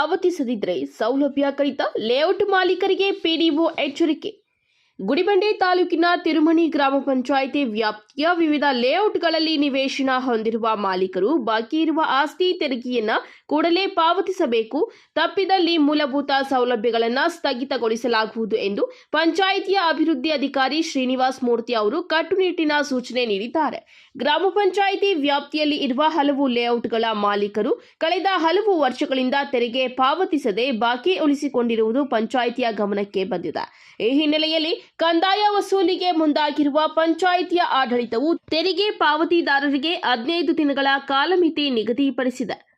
ಪಾವತಿಸದಿದ್ದರೆ ಸೌಲಭ್ಯ ಕಡಿತ ಲೇಔಟ್ ಮಾಲೀಕರಿಗೆ ಪಿಡಿಒ ಎಚ್ಚರಿಕೆ ಗುಡಿಬಂಡೆ ತಾಲೂಕಿನ ತಿರುಮಣಿ ಗ್ರಾಮ ಪಂಚಾಯಿತಿ ವ್ಯಾಪ್ತಿಯ ವಿವಿಧ ಲೇಔಟ್ಗಳಲ್ಲಿ ನಿವೇಶನ ಹೊಂದಿರುವ ಮಾಲೀಕರು ಬಾಕಿ ಇರುವ ಆಸ್ತಿ ತೆರಿಗೆಯನ್ನ ಕೂಡಲೇ ಪಾವತಿಸಬೇಕು. ತಪ್ಪಿದಲ್ಲಿ ಮೂಲಭೂತ ಸೌಲಭ್ಯಗಳನ್ನು ಸ್ಥಗಿತಗೊಳಿಸಲಾಗುವುದು ಎಂದು ಪಂಚಾಯಿತಿಯ ಅಭಿವೃದ್ಧಿ ಅಧಿಕಾರಿ ಶ್ರೀನಿವಾಸ್ ಮೂರ್ತಿ ಅವರು ಕಟ್ಟುನಿಟ್ಟಿನ ಸೂಚನೆ ನೀಡಿದ್ದಾರೆ. ಗ್ರಾಮ ಪಂಚಾಯಿತಿ ವ್ಯಾಪ್ತಿಯಲ್ಲಿ ಇರುವ ಹಲವು ಲೇಔಟ್ಗಳ ಮಾಲೀಕರು ಕಳೆದ ಹಲವು ವರ್ಷಗಳಿಂದ ತೆರಿಗೆ ಪಾವತಿಸದೆ ಬಾಕಿ ಉಳಿಸಿಕೊಂಡಿರುವುದು ಪಂಚಾಯಿತಿಯ ಗಮನಕ್ಕೆ ಬಂದಿದೆ. ಈ ಹಿನ್ನೆಲೆಯಲ್ಲಿ ಕಂದಾಯ ವಸೂಲಿಗೆ ಮುಂದಾಗಿರುವ ಪಂಚಾಯಿತಿಯ ಆಡಳಿತವು ತೆರಿಗೆ ಪಾವತಿದಾರರಿಗೆ ಹದಿನೈದು ದಿನಗಳ ಕಾಲಮಿತಿ ನಿಗದಿಪಡಿಸಿದೆ.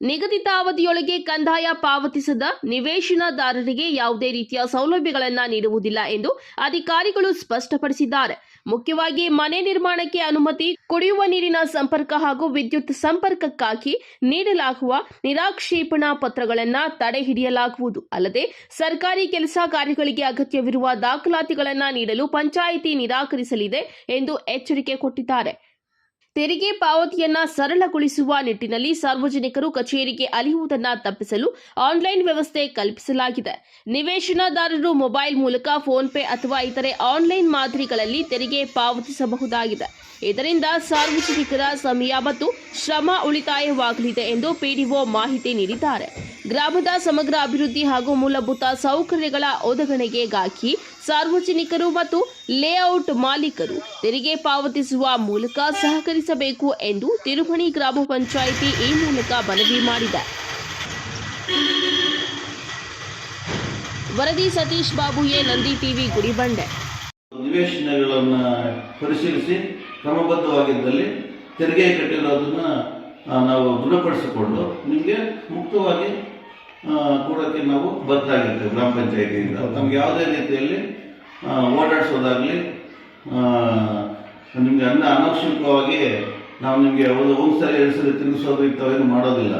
ನಿಗದಿತ ಅವಧಿಯೊಳಗೆ ಕಂದಾಯ ಪಾವತಿಸದ ನಿವೇಶನದಾರರಿಗೆ ಯಾವುದೇ ರೀತಿಯ ಸೌಲಭ್ಯಗಳನ್ನು ನೀಡುವುದಿಲ್ಲ ಎಂದು ಅಧಿಕಾರಿಗಳು ಸ್ಪಷ್ಟಪಡಿಸಿದ್ದಾರೆ. ಮುಖ್ಯವಾಗಿ ಮನೆ ನಿರ್ಮಾಣಕ್ಕೆ ಅನುಮತಿ, ಕುಡಿಯುವ ನೀರಿನ ಸಂಪರ್ಕ ಹಾಗೂ ವಿದ್ಯುತ್ ಸಂಪರ್ಕಕ್ಕಾಗಿ ನೀಡಲಾಗುವ ನಿರಾಕ್ಷೇಪಣಾ ಪತ್ರಗಳನ್ನು ತಡೆ ಹಿಡಿಯಲಾಗುವುದು. ಅಲ್ಲದೆ, ಸರ್ಕಾರಿ ಕೆಲಸ ಕಾರ್ಯಗಳಿಗೆ ಅಗತ್ಯವಿರುವ ದಾಖಲಾತಿಗಳನ್ನು ನೀಡಲು ಪಂಚಾಯಿತಿ ನಿರಾಕರಿಸಲಿದೆ ಎಂದು ಎಚ್ಚರಿಕೆ ಕೊಟ್ಟಿದ್ದಾರೆ. ತೆರಿಗೆ ಪಾವತಿಯನ್ನ ಸರಳಗೊಳಿಸುವ ನಿಟ್ಟಿನಲ್ಲಿ ಸಾರ್ವಜನಿಕರು ಕಚೇರಿಗೆ ಅಲಿಯುವುದನ್ನ ತಪ್ಪಿಸಲು ಆನ್ಲೈನ್ ವ್ಯವಸ್ಥೆ ಕಲ್ಪಿಸಲಾಗಿದೆ. ನಿವೇಶನದಾರರು ಮೊಬೈಲ್ ಮೂಲಕ ಫೋನ್ ಪೇ ಅಥವಾ ಇತರೆ ಆನ್ಲೈನ್ ಮಾದರಿಗಳಲ್ಲಿ ತೆರಿಗೆ ಪಾವತಿಸಬಹುದಾಗಿದೆ. ಇದರಿಂದ ಸಾರ್ವಜನಿಕರ ಸಮಯ ಮತ್ತು ಶ್ರಮ ಉಳಿತಾಯವಾಗಲಿದೆ ಎಂದು ಪಿಡಿಒ ಮಾಹಿತಿ ನೀಡಿದ್ದಾರೆ. ಗ್ರಾಮದ ಸಮಗ್ರ ಅಭಿವೃದ್ಧಿ ಹಾಗೂ ಮೂಲಭೂತ ಸೌಕರ್ಯಗಳ ಒದಗಣೆಗಾಗಿ ಸಾರ್ವಜನಿಕರು ಮತ್ತು ಲೇಔಟ್ ಮಾಲೀಕರು ತೆರಿಗೆ ಪಾವತಿಸುವ ಮೂಲಕ ಸಹಕರಿಸಬೇಕು ಎಂದು ತಿರುಮಣಿ ಗ್ರಾಮ ಪಂಚಾಯಿತಿ ಈ ಮೂಲಕ ಮನವಿ ಮಾಡಿದೆ. ವರದಿ ಸತೀಶ್ ಬಾಬು ಎ. ನಂದಿ ಟಿವಿ, ಗುಡಿಬಂಡೆ. ನಿವೇಶನಗಳನ್ನು ಪರಿಶೀಲಿಸಿ, ಕ್ರಮಬದ್ಧವಾಗಿದ್ದಲ್ಲಿ ತೆರಿಗೆ ಕಟ್ಟಿರೋದನ್ನ ನಾವು ದೃಢಪಡಿಸಿಕೊಂಡು ನಿಮಗೆ ಮುಕ್ತವಾಗಿ ಕೊಡೋಕ್ಕೆ ನಾವು ಬದ್ದಾಗಿರ್ತೇವೆ ಗ್ರಾಮ ಪಂಚಾಯಿತಿಯಿಂದ. ನಮ್ಗೆ ಯಾವುದೇ ರೀತಿಯಲ್ಲಿ ಓಡಾಡಿಸೋದಾಗಲಿ ನಿಮಗೆ ಅನ್ನ ಅನಾವಶ್ಯಕವಾಗಿ ನಾವು ನಿಮಗೆ ಒಂದು ಒಂದು ಸಲ ಎರಡು ಸಲ ತಿನ್ನಿಸೋದು ಇಂಥವೇನು ಮಾಡೋದಿಲ್ಲ.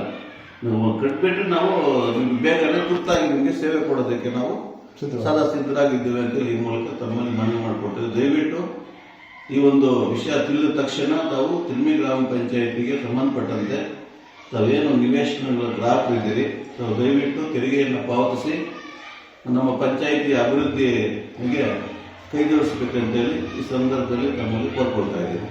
ನಾವು ಕಟ್ಬಿಟ್ಟು ನಾವು ನಿಮ್ಗೆ ಬೇಗನೆ ತುರ್ತಾಗಿ ನಿಮಗೆ ಸೇವೆ ಕೊಡೋದಕ್ಕೆ ನಾವು ಸದಾ ಸಿದ್ಧರಾಗಿದ್ದೇವೆ ಅಂತ ಈ ಮೂಲಕ ತಮ್ಮಲ್ಲಿ ಮನವಿ ಮಾಡಿಕೊಡ್ತೇವೆ ದಯವಿಟ್ಟು ಈ ಒಂದು ವಿಷಯ ತಿಳಿದ ತಕ್ಷಣ ತಾವು ತಿರುಮಿ ಗ್ರಾಮ ಪಂಚಾಯಿತಿಗೆ ಸಂಬಂಧಪಟ್ಟಂತೆ ತಾವೇನು ನಿವೇಶನಗಳ ಗ್ರಾಹಕರಿದ್ದೀರಿ ತಾವು ದಯವಿಟ್ಟು ತೆರಿಗೆಯನ್ನು ಪಾವತಿಸಿ, ನಮ್ಮ ಪಂಚಾಯಿತಿ ಅಭಿವೃದ್ಧಿಗೆ ಕೈ ಜೋಡಿಸಬೇಕಂತೇಳಿ ಈ ಸಂದರ್ಭದಲ್ಲಿ ತಮ್ಮಲ್ಲಿ ಕೋರ್ಕೊಳ್ತಾ ಇದ್ದೀವಿ.